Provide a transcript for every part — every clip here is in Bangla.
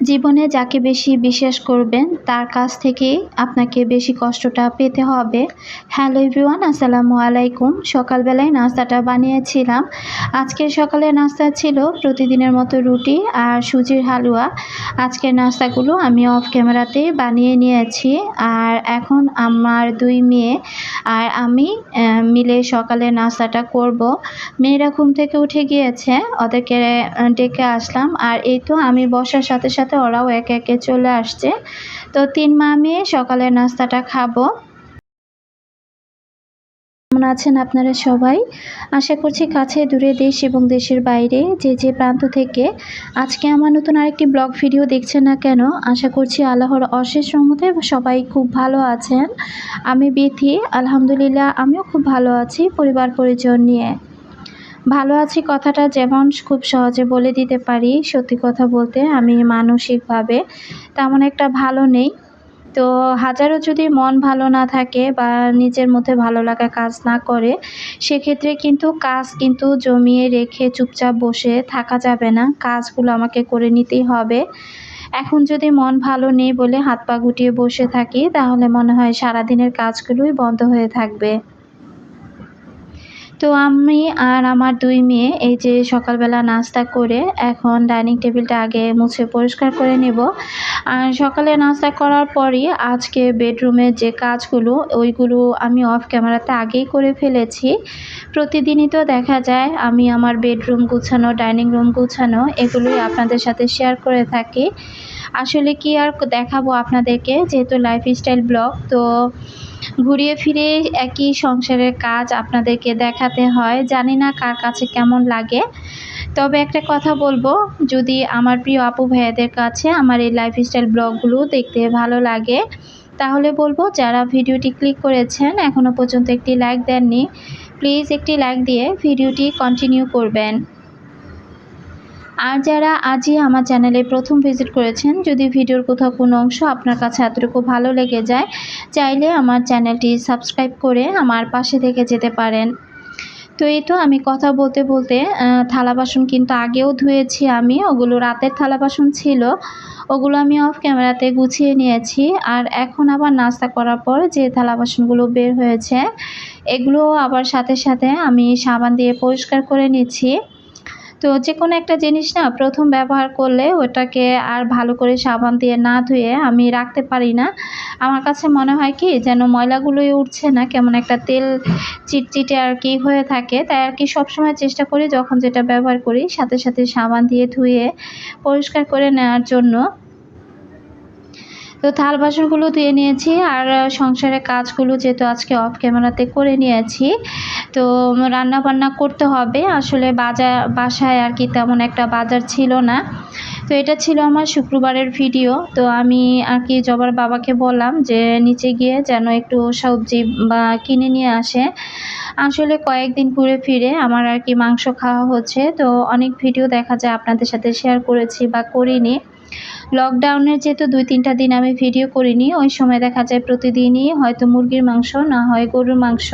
জীবনে যাকে বেশি বিশ্বাস করবেন, তার কাছ থেকেই আপনাকে বেশি কষ্টটা পেতে হবে। হ্যালো এভরিওয়ান, আসসালামু আলাইকুম। সকালবেলায় নাস্তাটা বানিয়েছিলাম। আজকের সকালে নাস্তা ছিল প্রতিদিনের মতো রুটি আর সুজির হালুয়া। আজকের নাস্তাগুলো আমি অফ ক্যামেরাতে বানিয়ে নিয়েছি আর এখন আমার দুই মেয়ে আর আমি মিলে সকালে নাস্তাটা করব। মেয়েরা ঘুম থেকে উঠে গিয়েছে, ওদেরকে ডেকে আসলাম। আর এই তো আমি বসার সাথে সাথে ওরাও একে একে চলে আসছে। তো তিন মা মেয়ে, সকালের নাস্তাটা খাব। কেমন আছেন আপনারা সবাই? আশা করছি কাছে, দূরে দেশ এবং দেশের বাইরে, যে যে প্রান্ত থেকে আজকে আমার নতুন আরেকটি ব্লগ ভিডিও দেখছেন না কেন, আশা করছি আল্লাহর অশেষ রহমতে সবাই খুব ভালো আছেন। আমি বিথি, আলহামদুলিল্লাহ, আমিও খুব ভালো আছি পরিবার পরিজন নিয়ে। ভালো আছি কথাটা যেমন খুব সহজে বলে দিতে পারি, সত্যি কথা বলতে আমি মানসিকভাবে তেমন একটা ভালো নেই। তো হাজারো যদি মন ভালো না থাকে বা নিজের মধ্যে ভালো লাগা কাজ না করে, সেক্ষেত্রে কিন্তু কাজ কিন্তু জমিয়ে রেখে চুপচাপ বসে থাকা যাবে না। কাজগুলো আমাকে করে নিতেই হবে। এখন যদি মন ভালো নেই বলে হাত পা গুটিয়ে বসে থাকি, তাহলে মনে হয় সারাদিনের কাজগুলোই বন্ধ হয়ে থাকবে। তো আমি আর আমার দুই মেয়ে, এই যে সকালবেলা নাস্তা করে এখন ডাইনিং টেবিলটা আগে মুছে পরিষ্কার করে নেব। আর সকালে নাস্তা করার পরই আজকে বেডরুমের যে কাজগুলো, ওইগুলো আমি অফ ক্যামেরাতে আগেই করে ফেলেছি। প্রতিদিনই তো দেখা যায়, আমি আমার বেডরুম গুছানো, ডাইনিং রুম গুছানো, এগুলোই আপনাদের সাথে শেয়ার করে থাকি। আসলে কি আর দেখাবো আপনাদেরকে, যেহেতু লাইফস্টাইল ব্লগ তো ঘুরিয়ে ফিরে একই সংসারের কাজ আপনাদেরকে দেখাতে হয়। জানি না কার কাছে কেমন লাগে। তবে একটা কথা বলব, যদি আমার প্রিয় আপু ভাইয়াদের কাছে আমার এই লাইফস্টাইল ব্লগগুলো দেখতে ভালো লাগে, তাহলে বলব যারা ভিডিওটি ক্লিক করেছেন এখনও পর্যন্ত একটি লাইক দেননি প্লিজ একটি লাইক দিয়ে ভিডিওটি কন্টিনিউ করবেন। আর যারা আজই আমার চ্যানেলে প্রথম ভিজিট করেছেন, যদি ভিডিওর কোথাও কোনো অংশ আপনার কাছে এতটুকু ভালো লেগে যায়, চাইলে আমার চ্যানেলটি সাবস্ক্রাইব করে আমার পাশে থেকে যেতে পারেন। তো এই তো আমি কথা বলতে বলতে থালা বাসন কিন্তু আগেও ধুয়েছি আমি, ওগুলো রাতের থালা বাসন ছিল, ওগুলো আমি অফ ক্যামেরাতে গুছিয়ে নিয়েছি, আর এখন আবার নাস্তা করার পর যে থালা বাসনগুলো বের হয়েছে, এগুলো আবার সাথে সাথে আমি সাবান দিয়ে পরিষ্কার করে নিচ্ছি। তো যে কোনো একটা জিনিস না প্রথম ব্যবহার করলে ওটাকে আর ভালো করে সাবান দিয়ে না ধুয়ে আমি রাখতে পারি না। আমার কাছে মনে হয় কি যেন ময়লাগুলোই উঠছে না, কেমন একটা তেল চিটচিটে আর কি হয়ে থাকে। তাই আর কি সবসময় চেষ্টা করি যখন যেটা ব্যবহার করি সাথে সাথে সাবান দিয়ে ধুয়ে পরিষ্কার করে নেওয়ার জন্য। তো থাল বাসনগুলো ধুয়ে নিয়েছি আর সংসারের কাজগুলো যেহেতু আজকে অফ ক্যামেরাতে করে নিয়েছি, তো রান্না বান্না করতে হবে। আসলে বাজার বাসায় আর কি তেমন একটা বাজার ছিল না। তো এটা ছিল আমার শুক্রবারের ভিডিও তো আমি আর কি জবার বাবাকে বললাম যে, নিচে গিয়ে যেন একটু সবজি বা কিনে নিয়ে আসে। আসলে কয়েকদিন ঘুরে ফিরে আমার আর কি মাংস খাওয়া হচ্ছে। তো অনেক ভিডিও দেখা যায় আপনাদের সাথে শেয়ার করেছি বা করিনি। লকডাউনের যেহেতু দুই তিনটা দিন আমি ভিডিও করিনি, ওই সময় দেখা যায় প্রতিদিনই হয়তো মুরগির মাংস, না হয় গরুর মাংস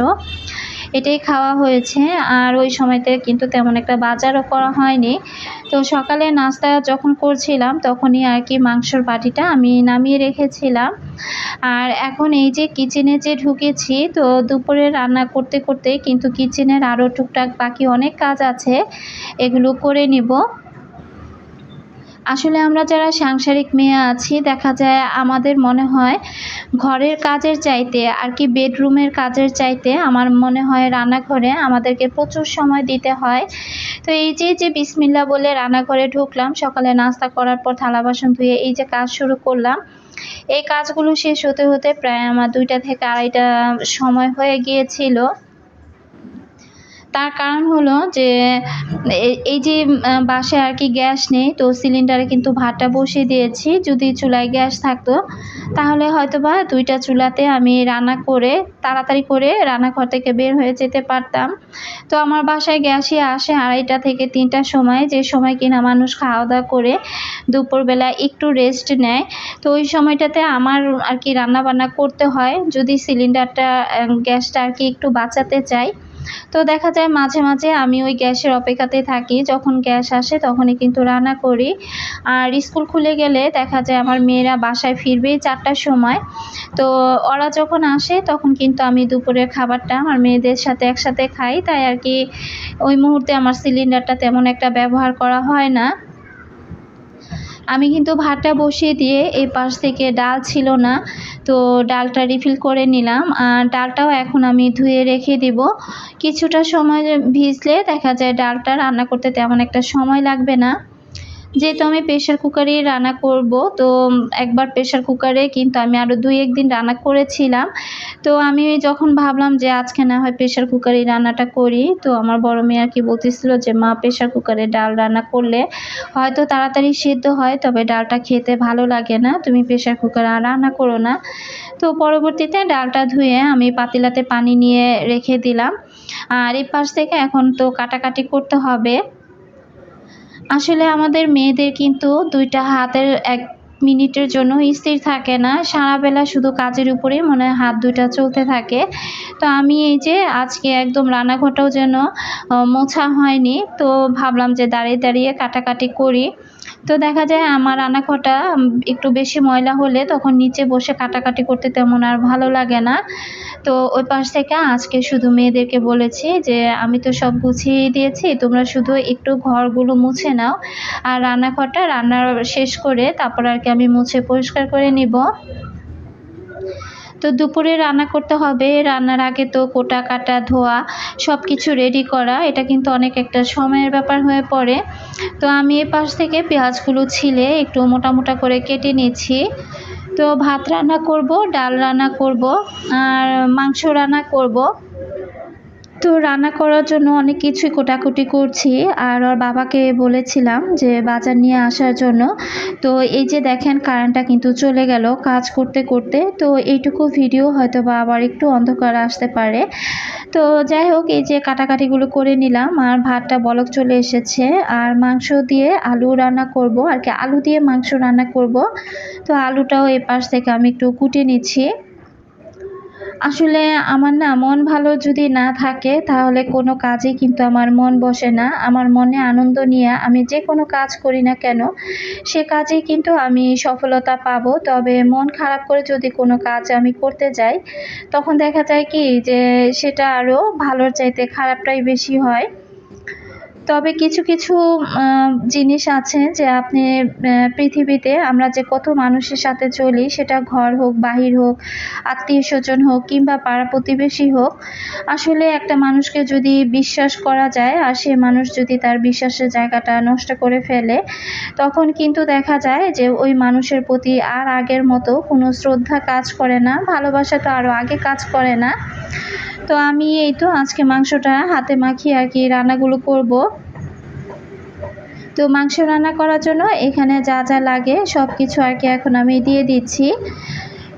এটাই খাওয়া হয়েছে। আর ওই সময়তে কিন্তু তেমন একটা বাজারও করা হয়নি। তো সকালে নাস্তা যখন করছিলাম, তখনই আর কি মাংসর বাটিটা আমি নামিয়ে রেখেছিলাম। আর এখন এই যে কিচেনে যে ঢুকেছি, তো দুপুরে রান্না করতে করতে কিন্তু কিচেনের আরও টুকটাক বাকি অনেক কাজ আছে, এগুলো করে নিব। আসলে আমরা যারা সাংসারিক মেয়ে আছি, দেখা যায় আমাদের মনে হয় ঘরের কাজের চাইতে আর কি বেডরুমের কাজের চাইতে আমার মনে হয় রান্নাঘরে আমাদেরকে প্রচুর সময় দিতে হয়। তো এই যে যে বিসমিল্লা বলে রান্নাঘরে ঢুকলাম, সকালে নাস্তা করার পর থালা বাসন ধুয়ে এই যে কাজ শুরু করলাম। এই কাজগুলো শেষ হতে হতে প্রায় আমার দুইটা থেকে আড়াইটা সময় হয়ে গিয়েছিল। তার কারণ হলো যে এই যে বাসায় আর কি গ্যাস নেই, তো সিলিন্ডারে কিন্তু ভাতটা বসিয়ে দিয়েছি। যদি চুলায় গ্যাস থাকতো, তাহলে হয়তো বা দুইটা চুলাতে আমি রান্না করে, তাড়াতাড়ি করে রান্নাঘর থেকে বের হয়ে যেতে পারতাম। তো আমার বাসায় গ্যাসই আসে আড়াইটা থেকে তিনটার সময়। যে সময় কিনা মানুষ খাওয়া দাওয়া করে দুপুরবেলা একটু রেস্ট নেয়। তো ওই সময়টাতে আমার আর কি রান্না বান্না করতে হয়। যদি সিলিন্ডারটা গ্যাসটা আর কি একটু বাঁচাতে চাই তো দেখা যায় মাঝে মাঝে আমি ওই গ্যাসের অপেক্ষাতে থাকি। যখন গ্যাস আসে তখনই কিন্তু রান্না করি। আর স্কুল খুলে গেলে দেখা যায় আমার মেয়েরা বাসায় ফিরবে চারটার সময়। তো ওরা যখন আসে তখন কিন্তু আমি দুপুরের খাবারটা আমার মেয়েদের সাথে একসাথে খাই। তাই আর কি ওই মুহূর্তে আমার সিলিন্ডারটা তেমন একটা ব্যবহার করা হয় না। আমি কিন্তু ভাতটা বসিয়ে দিয়ে এই পাশ থেকে ডাল ছিল না। তো ডালটা রিফিল করে নিলাম। আর ডালটাও এখন আমি ধুয়ে রেখে দিব। কিছুটা সময় ভিজলে দেখা যায় ডালটা রান্না করতে তেমন একটা সময় লাগবে না। যেহেতু আমি প্রেশার কুকারেই রান্না করব, তো একবার প্রেশার কুকারে কিন্তু আমি আরও দুই একদিন রান্না করেছিলাম। তো আমি যখন ভাবলাম যে আজকে না হয় প্রেশার কুকারেই রান্নাটা করি, তো আমার বড় মেয়ে আর কি বলতেছিল যে, মা প্রেশার কুকারে ডাল রান্না করলে হয়তো তাড়াতাড়ি সিদ্ধ হয়, তবে ডালটা খেতে ভালো লাগে না, তুমি প্রেশার কুকারে রান্না করো না। তো পরবর্তীতে ডালটা ধুয়ে আমি পাতিলাতে পানি নিয়ে রেখে দিলাম। আর এই পাশ থেকে এখন তো কাটাকাটি করতে হবে। আসলে আমাদের মেয়েদের কিন্তু দুইটা হাতের এক মিনিটের জন্য স্থির থাকে না। সারাবেলা শুধু কাজের উপরে মনে হয় হাত দুইটা চলতে থাকে। তো আমি এই যে আজকে একদম রান্নাঘরটাও যেন মোছা হয়নি, তো ভাবলাম যে দাঁড়িয়ে দাঁড়িয়ে কাটাকাটি করি। তো দেখা যায় আমার রান্নাঘরটা একটু বেশি ময়লা হলে তখন নিচে বসে কাটাকাটি করতে তেমন আর ভালো লাগে না। তো ওই পাশ থেকে আজকে শুধু মেয়েদেরকে বলেছি যে, আমি তো সব গুছিয়ে দিয়েছি, তোমরা শুধু একটু ঘরগুলো মুছে নাও। আর রান্নাঘরটা রান্না শেষ করে তারপর আর কি আমি মুছে পরিষ্কার করে নিব। তো দুপুরে রান্না করতে হবে। রান্নার আগে তো কোটা কাটা, ধোয়া সব কিছু রেডি করা। এটা কিন্তু অনেক একটা সময়ের ব্যাপার হয়ে পড়ে। তো আমি এ পাশ থেকে পেঁয়াজগুলো ছিলে, একটু মোটা মোটা করে কেটে নিয়েছি তো ভাত রান্না করব, ডাল রান্না করব, আর মাংস রান্না করব। তো রান্না করার জন্য অনেক কিছুই কোটাকুটি করছি আর ওর বাবাকে বলেছিলাম যে বাজার নিয়ে আসার জন্য। তো এই যে দেখেন কারেন্টটা কিন্তু চলে গেল কাজ করতে করতে। তো এইটুকু ভিডিও হয়তো বা আবার একটু অন্ধকার আসতে পারে। তো যাই হোক, এই যে কাটাকাটিগুলো করে নিলাম আর ভাতটা বলক চলে এসেছে। আর মাংস দিয়ে আলু রান্না করব আর কি, আলু দিয়ে মাংস রান্না করব। তো আলুটাও এ পাশ থেকে আমি একটু কুটে নিচ্ছি। আসলে আমার না মন ভালো যদি না থাকে, তাহলে কোনো কাজে কিন্তু আমার মন বসে না। আমার মনে আনন্দ নিয়ে আমি যে কোনো কাজ করি না কেন, সে কাজে কিন্তু আমি সফলতা পাব। তবে মন খারাপ করে যদি কোনো কাজ আমি করতে যাই, তখন দেখা যায় কি যে সেটা আরও ভালোর চাইতে খারাপটাই বেশি হয়। তবে কিছু কিছু জিনিস আছে যে আপনি পৃথিবীতে আমরা যে কত মানুষের সাথে চলি সেটা ঘর হোক, বাহির হোক, আত্মীয় স্বজন হোক কিংবা পাড়া প্রতিবেশী হোক, আসলে একটা মানুষকে যদি বিশ্বাস করা যায় আর সে মানুষ যদি তার বিশ্বাসের জায়গাটা নষ্ট করে ফেলে, তখন কিন্তু দেখা যায় যে ওই মানুষের প্রতি আর আগের মতো কোনো শ্রদ্ধা কাজ করে না, ভালোবাসা তো আরও আগে কাজ করে না। তো আমি এই তো আজকে মাংসটা হাতে মাখিয়ে আর কি রান্নাগুলো করব। তো মাংস রান্না করার জন্য এখানে যা যা লাগে সব কিছু আর কি এখন আমি দিয়ে দিচ্ছি।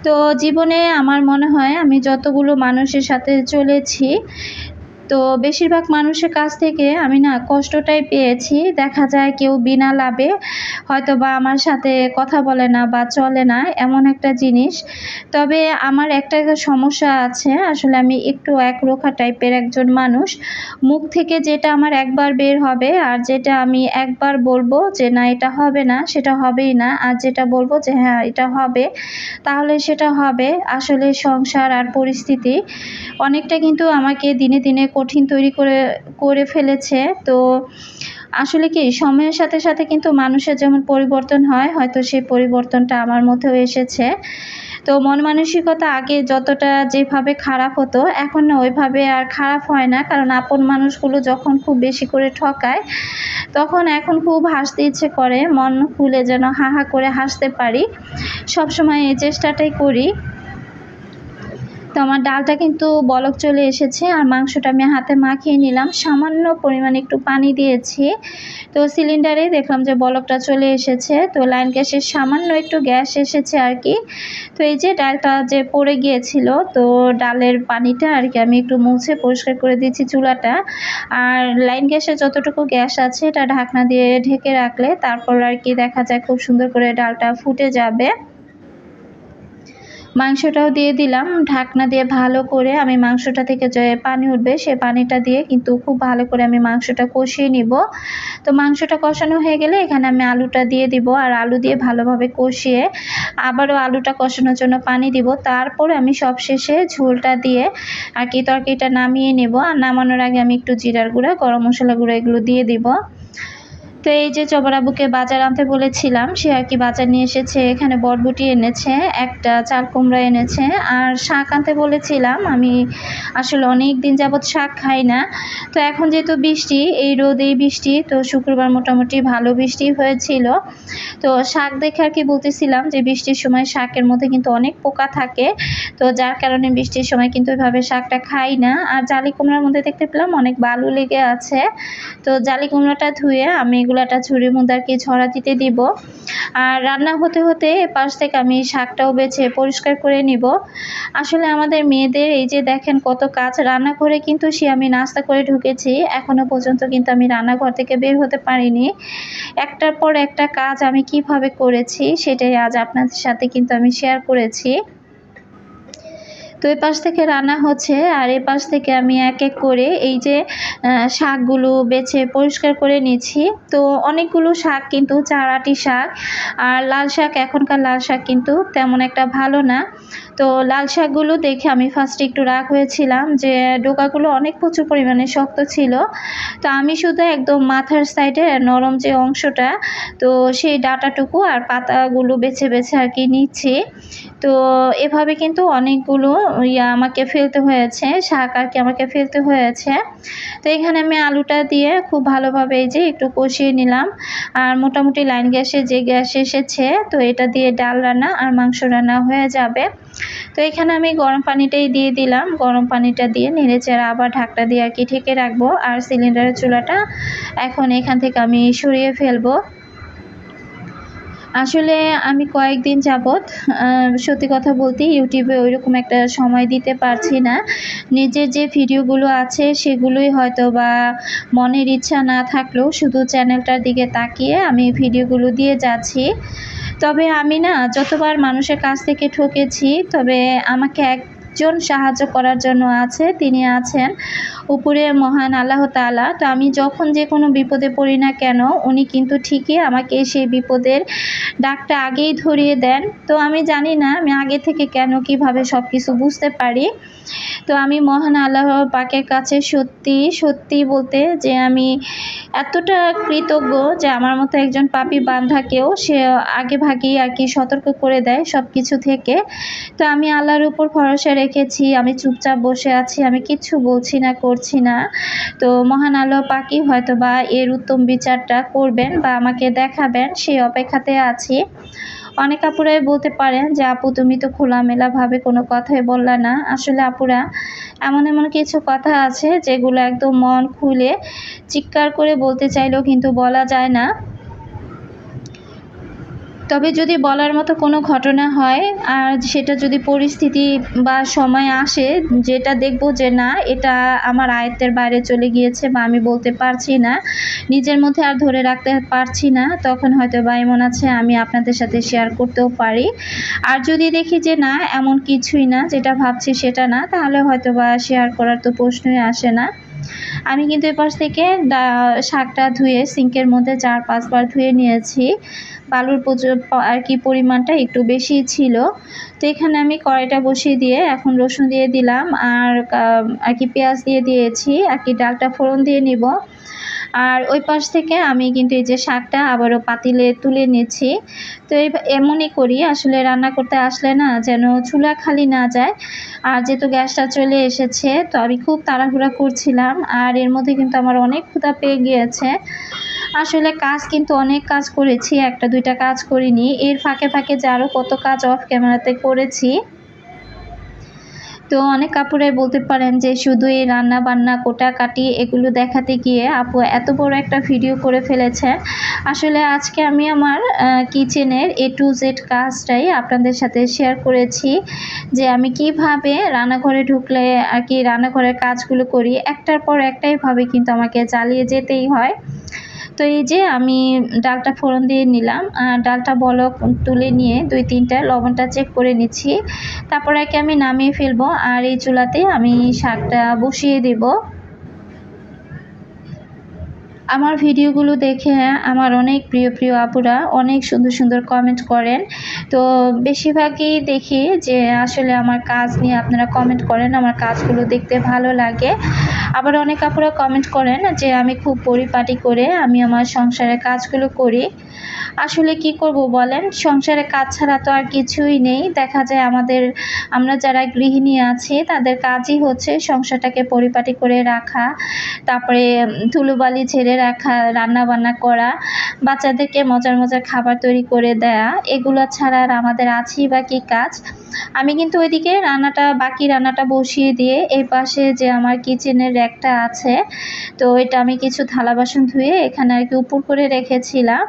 তো জীবনে আমার মনে হয় আমি যতগুলো মানুষের সাথে চলেছি তো বেশিরভাগ মানুষের কাছ থেকে আমি না কষ্টটাই পেয়েছি। দেখা যায় কেউ বিনা লাভে হয়তো বা আমার সাথে কথা বলে না বা চলে না, এমন একটা জিনিস। তবে আমার একটা সমস্যা আছে, আসলে আমি একটু একরোখা টাইপের একজন মানুষ। মুখ থেকে যেটা আমার একবার বের হবে আর যেটা আমি একবার বলব যে, না, এটা হবে না, সেটা হবেই না। আর যেটা বলব যে হ্যাঁ এটা হবে, তাহলে সেটা হবে। আসলে সংসার আর পরিস্থিতি অনেকটা কিন্তু আমাকে দিনে দিনে কঠিন তৈরি করে করে ফেলেছে। তো আসলে কি, সময়ের সাথে সাথে কিন্তু মানুষের যেমন পরিবর্তন হয়, হয়তো সেই পরিবর্তনটা আমার মধ্যেও এসেছে। তো মন মানসিকতা আগে যতটা যেভাবে খারাপ হতো, এখন না ওইভাবে আর খারাপ হয় না। কারণ আপন মানুষগুলো যখন খুব বেশি করে ঠকায়, তখন এখন খুব হাসতে ইচ্ছে করে, মন খুলে যেন হা হা করে হাসতে পারি। সবসময় এই চেষ্টাটাই করি। তো আমার ডালটা কিন্তু বলক চলে এসেছে আর মাংসটা আমি হাতে মাখিয়ে নিলাম। সামান্য পরিমাণে একটু পানি দিয়েছি। তো সিলিন্ডারে দেখলাম যে বলকটা চলে এসেছে। তো লাইন গ্যাসের সামান্য একটু গ্যাস এসেছে আর কি। তো এই যে ডালটা যে পড়ে গিয়েছিল, তো ডালের পানিটা আর কি আমি একটু মুছে পরিষ্কার করে দিয়েছি চুলাটা। আর লাইন গ্যাসে যতটুকু গ্যাস আছে, এটা ঢাকনা দিয়ে ঢেকে রাখলে তারপর আর কি দেখা যায় খুব সুন্দর করে ডালটা ফুটে যাবে। মাংসটাও দিয়ে দিলাম। ঢাকনা দিয়ে ভালো করে আমি মাংসটা থেকে যে পানি উঠবে, সে পানিটা দিয়ে কিন্তু খুব ভালো করে আমি মাংসটা কষিয়ে নিব। তো মাংসটা কষানো হয়ে গেলে এখানে আমি আলুটা দিয়ে দিব আর আলু দিয়ে ভালোভাবে কষিয়ে আবারও আলুটা কষানোর জন্য পানি দিব। তারপরে আমি সব শেষে ঝোলটা দিয়ে আর কি তরকারিটা নামিয়ে নেব। আর নামানোর আগে আমি একটু জিরার গুঁড়া, গরম মশলা গুঁড়া এগুলো দিয়ে দিব। তো এই যে চবরাবুকে বাজার আনতে বলেছিলাম, সে আর কি বাজার নিয়ে এসেছে। এখানে বটবুটি এনেছে, একটা চাল কুমড়া এনেছে, আর শাক আনতে বলেছিলাম। আমি আসলে অনেক দিন যাবৎ শাক খাই না। তো এখন যেহেতু বৃষ্টি, এই রোদ বৃষ্টি, তো শুক্রবার মোটামুটি ভালো বৃষ্টি হয়েছিল। তো শাক দেখে আর কি বলতেছিলাম যে বৃষ্টির সময় শাকের মধ্যে কিন্তু অনেক পোকা থাকে। তো যার কারণে বৃষ্টির সময় কিন্তু এভাবে শাকটা খাই না। আর জালি কুমড়ার মধ্যে দেখতে পেলাম অনেক বালু লেগে আছে। তো জালি কুমড়াটা ধুয়ে আমি এগুলাটা ছুরির মধ্যে আর কি ছড়া দিতে দিব। আর রান্না হতে হতে পাশ থেকে আমি শাকটাও বেছে পরিষ্কার করে নিব। আসলে আমাদের মেয়েদের এই যে দেখেন কত কাজ রান্না করে কিন্তু সে আমি নাস্তা করে ঢুকেছি। এখনও পর্যন্ত কিন্তু আমি রান্নাঘর থেকে বের হতে পারিনি। একটার পর একটা কাজ আমি কীভাবে করেছি, সেটাই আজ আপনাদের সাথে কিন্তু আমি শেয়ার করেছি। তো এ পাশ থেকে রান্না হচ্ছে, আর এ পাশ থেকে আমি এক এক করে এই যে শাকগুলো বেছে পরিষ্কার করে নিয়েছি তো অনেকগুলো শাক কিন্তু চারাটি শাক, আর লাল শাক, এখনকার লাল শাক কিন্তু তেমন একটা ভালো না। তো লাল শাকগুলো দেখে আমি ফার্স্টে একটু রাগ হয়েছিলাম যে ডোকাগুলো অনেক প্রচুর পরিমাণে শক্ত ছিল। তো আমি শুধু একদম মাথার সাইডে নরম যে অংশটা, তো সেই ডাটাটুকু আর পাতাগুলো বেছে বেছে আর কি নিচ্ছি। তো এভাবে কিন্তু অনেকগুলো ইয়া আমাকে ফেলতে হয়েছে, শাক আর কি আমাকে ফেলতে হয়েছে। তো এখানে আমি আলুটা দিয়ে খুব ভালোভাবে এই যে একটু কষিয়ে নিলাম। আর মোটামুটি লাইন গ্যাসে যে গ্যাস এসেছে, তো এটা দিয়ে ডাল রান্না আর মাংস রান্না হয়ে যাবে। তো এখানে আমি গরম পানিটাই দিয়ে দিলাম। গরম পানিটা দিয়ে নেড়ে চেড়ে আবার ঢাকটা দিয়ে আর কি ঢেকে রাখব। আর সিলিন্ডারের চুলাটা এখন এখান থেকে আমি সরিয়ে ফেলব। আসলে আমি কয়েকদিন যাবৎ সত্যি কথা বলতে ইউটিউবে ওইরকম একটা সময় দিতে পারছি না। নিজের যে ভিডিওগুলো আছে সেগুলোই হয়তো বা মনের ইচ্ছা না থাকলেও শুধু চ্যানেলটার দিকে তাকিয়ে আমি ভিডিওগুলো দিয়ে যাচ্ছি। তবে আমি না যতবার মানুষের কাছ থেকে ঠকেছি, তবে আমাকে একজন সাহায্য করার জন্য আছে, তিনি আছেন। উপরে মহান আল্লাহ তালা তো আমি যখন যে কোনো বিপদে পড়ি না কেন, উনি কিন্তু ঠিকই আমাকে সেই বিপদের ডাকটা আগেই ধরিয়ে দেন। তো আমি জানি না আমি আগে থেকে কেন, কীভাবে সব কিছু বুঝতে পারি। তো আমি মহান আল্লাহ পাকের কাছে সত্যি সত্যি বলতে যে আমি এতটা কৃতজ্ঞ যে আমার মতো একজন পাপি বান্ধাকেও সে আগে ভাগেই আর কি সতর্ক করে দেয় সব কিছু থেকে। তো আমি আল্লাহর উপর ভরসা রেখেছি, আমি চুপচাপ বসে আছি, আমি কিচ্ছু বলছি না করছি না। তো মহান আলো পাকি হয়তো বা এর উত্তম বিচারটা করবেন বা আমাকে দেখাবেন, সেই অপেক্ষাতে আছি। অনেক আপুরাই বলতে পারেন যে, আপু, তুমি তো খোলামেলাভাবে কোনো কথাই বললা না। আসলে আপুরা, এমন এমন কিছু কথা আছে যেগুলো একদম মন খুলে চিৎকার করে বলতে চাইলেও কিন্তু বলা যায় না। তবে যদি বলার মতো কোনো ঘটনা হয়, আর সেটা যদি পরিস্থিতি বা সময় আসে, যেটা দেখব যে না, এটা আমার আয়ত্তের বাইরে চলে গিয়েছে বা আমি বলতে পারছি না, নিজের মধ্যে আর ধরে রাখতে পারছি না, তখন হয়তো বা এমন আছে, আমি আপনাদের সাথে শেয়ার করতেও পারি। আর যদি দেখি যে না, এমন কিছুই না, যেটা ভাবছি সেটা না, তাহলে হয়তো বা শেয়ার করার তো প্রশ্নই আসে না। আমি কিন্তু এপাশ থেকে শাকটা ধুয়ে সিঙ্কের মধ্যে চার, পাঁচবার ধুয়ে নিয়েছি। বালুর আর কি পরিমাণটা একটু বেশি ছিল। তো এখানে আমি কড়াইটা বসিয়ে দিয়ে এখন রসুন দিয়ে দিলাম, আর আর কি পেঁয়াজ দিয়ে দিয়েছি, আর কি ডালটা ফোড়ন দিয়ে নিব। আর ওই পাশ থেকে আমি কিন্তু এই যে শাকটা আবারও পাতিলে তুলে নিচ্ছি তো এমনই করি, আসলে রান্না করতে আসলে না যেন চুলা খালি না যায়। আর যেহেতু গ্যাসটা চলে এসেছে, তো আমি খুব তাড়াহুড়া করছিলাম আর এর মধ্যে কিন্তু আমার অনেক ক্ষুধা পেয়ে গিয়েছে। আসলে কাজ কিন্তু অনেক কাজ করেছি, একটা দুইটা কাজ করিনি। এর ফাঁকে ফাঁকে যে আরও কত কাজ অফ ক্যামেরাতে করেছি। তো অনেক কাপড়ে বলতে পারেন যে শুধু এই রান্না বান্না কোটাকাটি এগুলো দেখাতে গিয়ে আপু এত বড় একটা ভিডিও করে ফেলেছেন আসলে আজকে আমি আমার কিচেনের এ টু জেড কাজটাই আপনাদের সাথে শেয়ার করেছি যে আমি কীভাবে রান্নাঘরে ঢুকলে আর কি রান্নাঘরের কাজগুলো করি, একটার পর একটাই ভাবে কিন্তু আমাকে চালিয়ে যেতেই হয়। তো এই যে আমি ডালটা ফোড়ন দিয়ে নিলাম ডালটা বলক তুলে নিয়ে দুই তিনটা লবণটা চেক করে নিচ্ছি। তারপরে আমি নামিয়ে ফেলব, আর এই চুলাতে আমি শাকটা বসিয়ে দেবো। আমার ভিডিওগুলো দেখে আমার অনেক প্রিয় প্রিয় আপুরা অনেক সুন্দর সুন্দর কমেন্ট করেন। তো বেশিরভাগই দেখি যে আসলে আমার কাজ নিয়ে আপনারা কমেন্ট করেন, আমার কাজগুলো দেখতে ভালো লাগে। আবার অনেক আপুরা কমেন্ট করেন যে আমি খুব পরিপাটি করে আমি আমার সংসারের কাজগুলো করি। আসলে কি করব বলেন? সংসারে কাজ ছাড়া তো আর কিছুই নেই। দেখা যায় আমাদের, আমরা যারা গৃহিণী আছি, তাদের কাজই হচ্ছে সংসারটাকে পরিপাটি করে রাখা। তারপরে ধুলোবালি ছেড়ে রাখা রান্না বান্না করা, বাচ্চাদেরকে মজার মজার খাবার তৈরি করে দেয়া, এগুলো ছাড়া আর আমাদের আছেই বা কী কাজ? আমি কিন্তু ওইদিকে রান্নাটা, বাকি রান্নাটা বসিয়ে দিয়ে এই পাশে যে আমার কিচেনের র্যাকটা আছে, তো এটা আমি কিছু থালা বাসন ধুয়ে এখানে আর কি উপর করে রেখেছিলাম।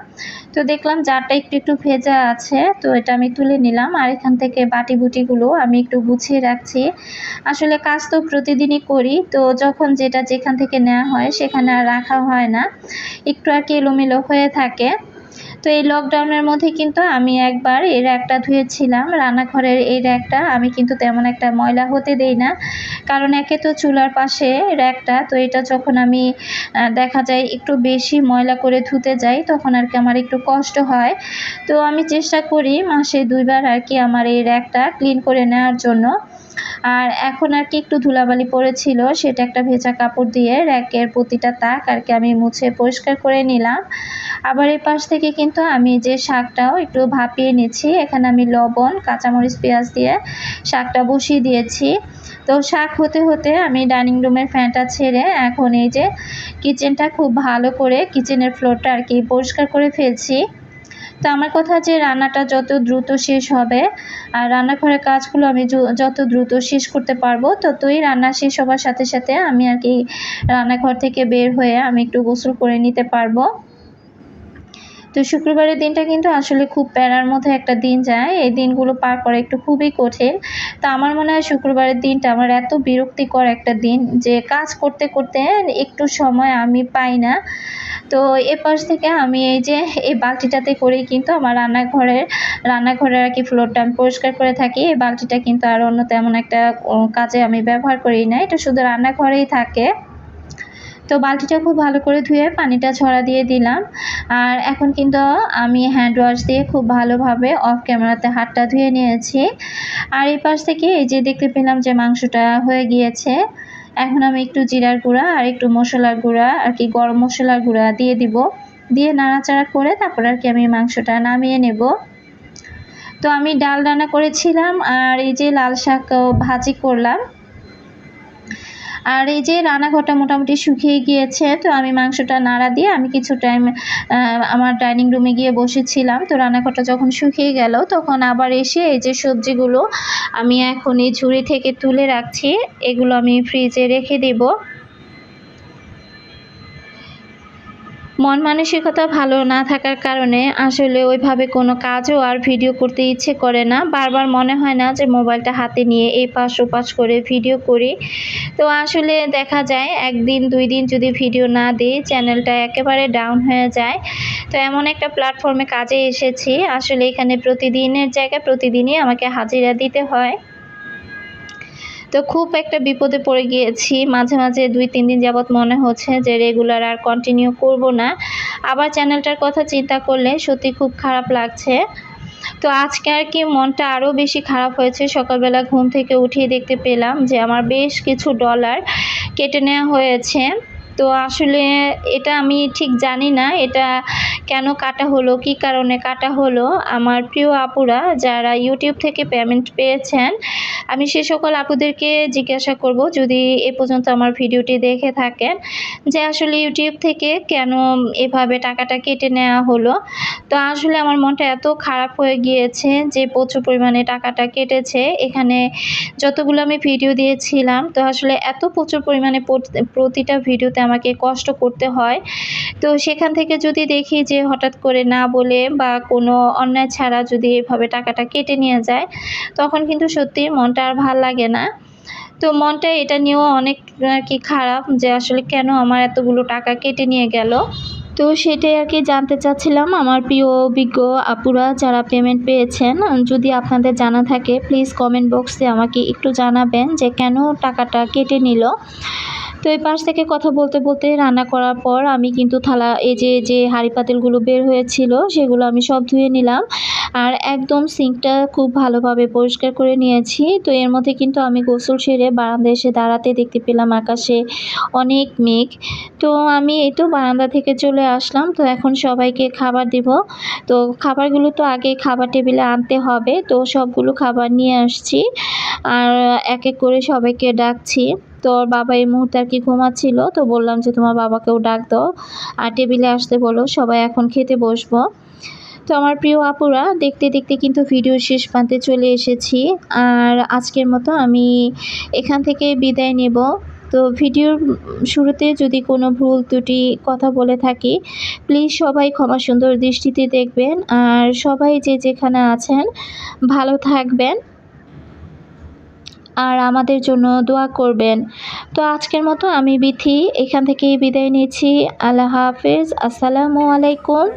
তো দেখলাম জারটা একটু একটু ভেজা আছে, তো এটা আমি তুলে নিলাম। আর এখান থেকে বাটি বুটিগুলো আমি একটু গুছিয়ে রাখছি। আসলে কাজ তো প্রতিদিনই করি, তো যখন যেটা যেখান থেকে নেওয়া হয় সেখানে আর রাখা হয় না। একটু আর কি এলোমেলো হয়ে থাকে। তো এই লকডাউনের মধ্যে কিন্তু আমি একবার এই র্যাকটা ধুয়েছিলাম। রান্নাঘরের এই র্যাকটা আমি কিন্তু তেমন একটা ময়লা হতে দেই না, কারণ একে তো চুলার পাশে র্যাকটা, তো এটা যখন আমি দেখা যায় একটু বেশি ময়লা করে ধুতে যাই, তখন আর কি আমার একটু কষ্ট হয়। তো আমি চেষ্টা করি মাসে দুইবার আর কি আমার এই র্যাকটা ক্লিন করে নেওয়ার জন্য। আর এখন আর কি একটু ধুলাবালি পড়েছিল, সেটা একটা ভেজা কাপড় দিয়ে র্যাকের প্রতিটা তাক আর কি আমি মুছে পরিষ্কার করে নিলাম। আবার এই পাশ থেকে কিন্তু আমি যে শাকটাও একটু ভাপিয়ে নিচ্ছি, এখানে আমি লবণ, কাঁচামরিচ, পেঁয়াজ দিয়ে শাকটা বসিয়ে দিয়েছি। তো শাক হতে হতে আমি ডাইনিং রুমের ফ্যানটা ছেড়ে এখন এই যে কিচেনটা খুব ভালো করে কিচেনের ফ্লোরটা আর কি পরিষ্কার করে ফেলছি। তো আমার কথা যে রান্নাটা যত দ্রুত শেষ হবে আর রান্নাঘরের কাজগুলো আমি যত দ্রুত শেষ করতে পারব, ততই রান্না শেষ হওয়ার সাথে সাথে আমি আর কি রান্নাঘর থেকে বের হয়ে আমি একটু গোসল করে নিতে পারব। তো শুক্রবারের দিনটা কিন্তু আসলে খুব প্যারার মধ্যে একটা দিন যায়। এই দিনগুলো পার করা একটু খুবই কঠিন। তা আমার মনে হয় শুক্রবারের দিনটা আমার এত বিরক্তিকর একটা দিন যে কাজ করতে করতে একটু সময় আমি পাই না। তো এ পাশ থেকে আমি এই যে এই বালতিটাতে করেই কিন্তু আমার রান্নাঘরের রান্নাঘরের আর কি ফ্লোরটা আমি পরিষ্কার করে থাকি। এই বালতিটা কিন্তু আর অন্য তেমন একটা কাজে আমি ব্যবহার করি না। এটা শুধু রান্নাঘরেই থাকে। তো বালতিটা খুব ভালো করে ধুয়ে পানিটা ছড়া দিয়ে দিলাম। আর এখন কিন্তু আমি হ্যান্ড ওয়াশ দিয়ে খুব ভালোভাবে অফ ক্যামেরাতে হাতটা ধুয়ে নিয়েছি। আর এই পাশ থেকে এই যে দেখতে পেলাম যে মাংসটা হয়ে গিয়েছে, এখন আমি একটু জিরার গুঁড়া আর একটু মশলার গুঁড়া আর কি গরম মশলার গুঁড়া দিয়ে দিব। দিয়ে নাড়াচাড়া করে তারপর আর কি আমি মাংসটা নামিয়ে নেব। তো আমি ডাল রান্না করেছিলাম আর এই যে লাল শাক ভাজি করলাম। আর এই যে রান্নাঘরটা মোটামুটি শুকিয়ে গিয়েছে, তো আমি মাংসটা নাড়া দিয়ে আমি কিছু টাইম আমার ডাইনিং রুমে গিয়ে বসেছিলাম। তো রান্নাঘরটা যখন শুকিয়ে গেল, তখন আবার এসে এই যে সবজিগুলো আমি এখন এই ঝুড়ি থেকে তুলে রাখছি। এগুলো আমি ফ্রিজে রেখে দেবো। মন মানসিকতা ভালো না থাকার কারণে আসলে ওইভাবে কোনো কাজও আর ভিডিও করতে ইচ্ছে করে না। বারবার মনে হয় না যে মোবাইলটা হাতে নিয়ে এই পাশ ওপাশ করে ভিডিও করি। তো আসলে দেখা যায়, একদিন, দুই দিন যদি ভিডিও না দিই, চ্যানেলটা একেবারে ডাউন হয়ে যায়। তো এমন একটা প্ল্যাটফর্মে কাজে এসেছি। আসলে এখানে প্রতিদিনের জায়গায় প্রতিদিনই আমাকে হাজিরা দিতে হয়। তো খুব একটা বিপদে পড়ে গিয়েছি। মাঝে মাঝে দুই, তিন দিন যাবৎ মনে হচ্ছে যে রেগুলার আর কন্টিনিউ করব না। আবার চ্যানেলটার কথা চিন্তা করলে সত্যি খুব খারাপ লাগছে। তো আজকে আর কি মনটা আরও বেশি খারাপ হয়েছে। সকালবেলা ঘুম থেকে উঠিয়ে দেখতে পেলাম যে আমার বেশ কিছু ডলার কেটে নেওয়া হয়েছে। তো আসলে এটা আমি ঠিক জানি না, এটা কেন কাটা হলো, কি কারণে কাটা হলো? আমার প্রিয় আপুরা যারা ইউটিউব থেকে পেমেন্ট পেয়েছেন, আমি সে সকল আপুদেরকে জিজ্ঞাসা করব যদি এ পর্যন্ত আমার ভিডিওটি দেখে থাকেন যে আসলে ইউটিউব থেকে কেন এভাবে টাকাটা কেটে নেওয়া হলো। তো আসলে আমার মনটা এত খারাপ হয়ে গিয়েছে যে প্রচুর পরিমাণে টাকাটা কেটেছে। এখানে যতগুলো আমি ভিডিও দিয়েছিলাম, তো আসলে এত প্রচুর পরিমাণে প্রতিটা ভিডিওতে আমাকে কষ্ট করতে হয়। তো সেখান থেকে যদি দেখি যে হঠাৎ করে না বলে বা কোনো অন্যায় ছাড়া যদি এভাবে টাকাটা কেটে নিয়ে যায়, তখন কিন্তু সত্যি মনটা আর ভালো লাগে না। তো মনটা এটা নিয়েও অনেক আর কি খারাপ যে আসলে কেন আমার এতগুলো টাকা কেটে নিয়ে গেল। তো সেটাই আর কি জানতে চাচ্ছিলাম। আমার প্রিয় অভিজ্ঞ আপুরা যারা পেমেন্ট পেয়েছেন, যদি আপনাদের জানা থাকে প্লিজ কমেন্ট বক্সে আমাকে একটু জানাবেন যে কেন টাকাটা কেটে নিল। তো এই পাশ থেকে কথা বলতে বলতে রান্না করার পর আমি কিন্তু থালা, এই যে যে হাঁড়ি পাতিলগুলো বের হয়েছিল সেগুলো আমি সব ধুয়ে নিলাম। আর একদম সিঙ্কটা খুব ভালোভাবে পরিষ্কার করে নিয়েছি। তো এর মধ্যে কিন্তু আমি গোসল সেরে বারান্দায় এসে দাঁড়াতে দেখতে পেলাম আকাশে অনেক মেঘ। তো আমি এই তো বারান্দা থেকে চলে আসলাম। তো এখন সবাইকে খাবার দিব। তো খাবারগুলো তো আগে খাবার টেবিলে আনতে হবে। তো সবগুলো খাবার নিয়ে আসছি। আর এক এক করে সবাইকে ডাকছি। তো ওর বাবা এই মুহূর্তে আর কি ঘুমাচ্ছিল, তো বললাম যে তোমার বাবাকেও ডাক দাও। আর টেবিলে আসতে বলো, সবাই এখন খেতে বসবো। তো আমার প্রিয় আপুরা, দেখতে দেখতে কিন্তু ভিডিও শেষ প্রান্তে চলে এসেছি। আর আজকের মতো আমি এখান থেকে বিদায় নেব। তো ভিডিওর শুরুতে যদি কোনো ভুল ত্রুটি, কথা বলে থাকি প্লিজ সবাই ক্ষমা সুন্দর দৃষ্টিতে দেখবেন। আর সবাই যে যেখানে আছেন, ভালো থাকবেন। আর আমাদের জন্য দোয়া করবেন। তো আজকের মতো আমি বিথি, এখান থেকেই বিদায় নিচ্ছি। আল্লাহ হাফেজ। আসসালামু আলাইকুম।